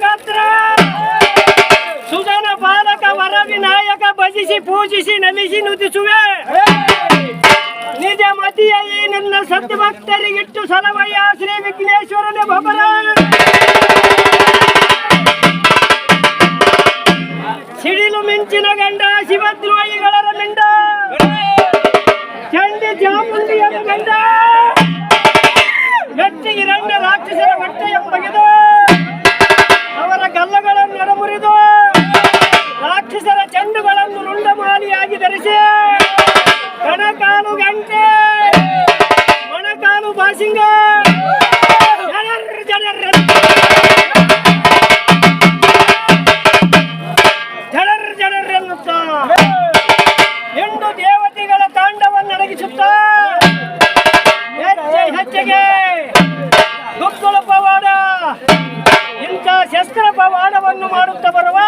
ಶಿವಗಾತ್ರ ಸುಧನ ಬಾಲಕ ವರ ವಿನಾಯಕ ಭಜಿಸಿ ಪೂಜಿಸಿ ನಮಿಸಿ ನುತಿಸುವೆ ನಿಜ ಮತಿಯ ಈ ನನ್ನ ಸದ್ಭಕ್ತರಿಗಿಟ್ಟು ಸಲವಯ್ಯ ಶ್ರೀ ವಿಘ್ನೇಶ್ವರನ ಬಬರ ಸಿಡಿಲು ಮಿಂಚಿನ ಗಂಡ ಶಿವದ್ರೋಹಿಗಳ ಗಂಡ ಚಂಡಿ ಚಾಮುಂಡಿಯ ಗಂಡ ರುಂಡಮಾಲಿಯಾಗಿ ಧರಿಸಿ ಕಣಕಾಲು ಗಂಟೆ ಮೊಣಕಾಲು ಬಾಸಿಂಗ ದೇವತೆಗಳ ಇಂಥ ಶಸ್ತ್ರ ಪವಾಡವನ್ನು ಮಾಡುತ್ತಾ ಬರುವ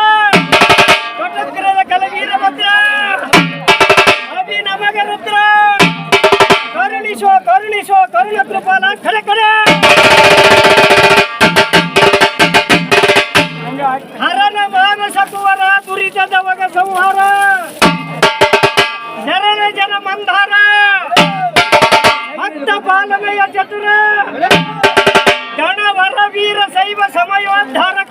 ಕರುಣಿಸೋ ಕರುಣ ಕರೆ ಕರೆ ಹರನ ಮಾನ ಸಕುವರ, ದುರಿತದ ವಗ ಸಂಹಾರ! ಶರಣ ಜನ ಮಂದಾರ! ಭಕ್ತ ಪಾಲನೆಯ ಚತುರ! ಗಣವರ ವೀರ ಶೈವ ಸಮಯೋದ್ಧಾರಕ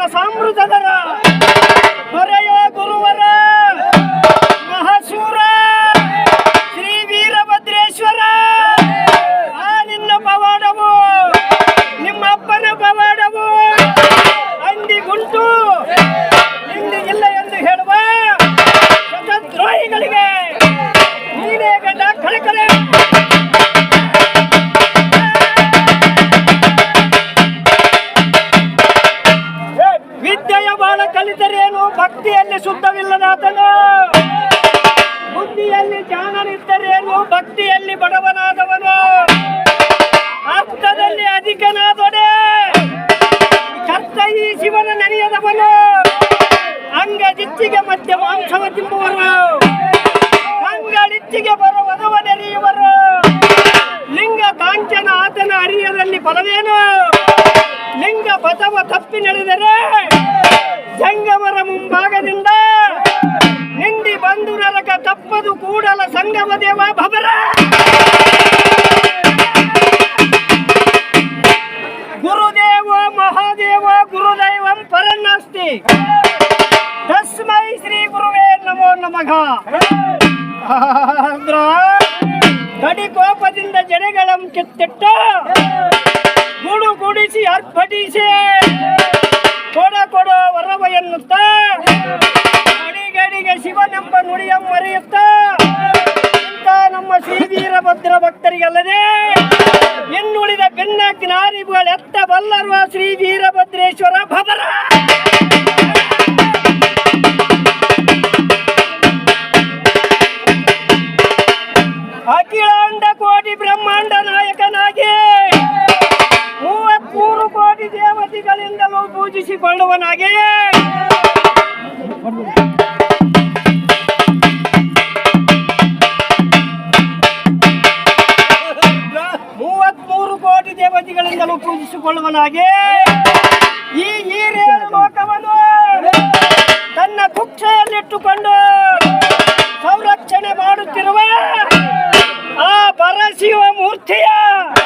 ಕರುಣಾರ ಭಕ್ತಿಯಲ್ಲಿ ಬಡವನಾದವನು. ಅರ್ಥದಲ್ಲಿ ಅಧಿಕನಾದೊಡೆ ಕರ್ತ ಈ ಶಿವನ ನೆನೆಯದವನು ಅಂಗ ಜಿಚ್ಚಿಗೆ ಮತ್ತೆ ಮಾಂಸವ ತಿಂಬುವರು ಅಂಗಳಿಚ್ಚಿಗೆ ಬರುವದವ ನೆರೆಯುವರು. ಲಿಂಗ ಕಾಂಚನ ಆತನ ಅರಿಯದಲ್ಲಿ ಬಲವೇನು? ಲಿಂಗ ಪಥವ ತಪ್ಪಿ ನಡೆದರೆ ನಮೋ ಅಂದ್ರ ಕಡಿ ಕೋಪದಿಂದ ಜಡೆಗಳಂ ಕಿತ್ತಿಟ್ಟು ಗುಡು ಗುಡಿಸಿ ಅರ್ಪಡಿಸಿ. ಕೊಡ ಕೊಡೋ ವರವ ಎನ್ನುತ್ತ. ಅಡಿಗಡಿಗೆ ಶಿವನೆಂಬ ನುಡಿಯ ಮರೆಯುತ್ತ. ಇಂತ ನಮ್ಮ ಶ್ರೀ ವೀರಭದ್ರ ಭಕ್ತರಿಗಲ್ಲದೆ ಇನ್ನುಳಿದ ಬೆನ್ನ ಜ್ಞಾನಿಗಳು ಎತ್ತ ಬಲ್ಲರುವ ಶ್ರೀ ವೀರಭದ್ರೇಶ್ವರ ಭದ್ರ. ಅಖಿಲಾಂಡ ಕೋಟಿ ಬ್ರಹ್ಮಾಂಡ ನಾಯಕನಾಗಿ ಮೂವತ್ಮೂರು ಕೋಟಿ ದೇವತೆಗಳಿಂದಲೂ ಪೂಜಿಸಿಕೊಳ್ಳುವನಾಗಿ. ಮೂವತ್ಮೂರು ಕೋಟಿ ದೇವತೆಗಳಿಂದಲೂ ಪೂಜಿಸಿಕೊಳ್ಳುವನಾಗಿ. ಈ ಈರೇಳು ಲೋಕವನ್ನು ತನ್ನ ಕುಕ್ಷೆಯಲ್ಲಿಟ್ಟುಕೊಂಡು ಸಂರಕ್ಷಣೆ ಮಾಡುತ್ತಿರುವ આ પરસીઓ મૂર્તિયા!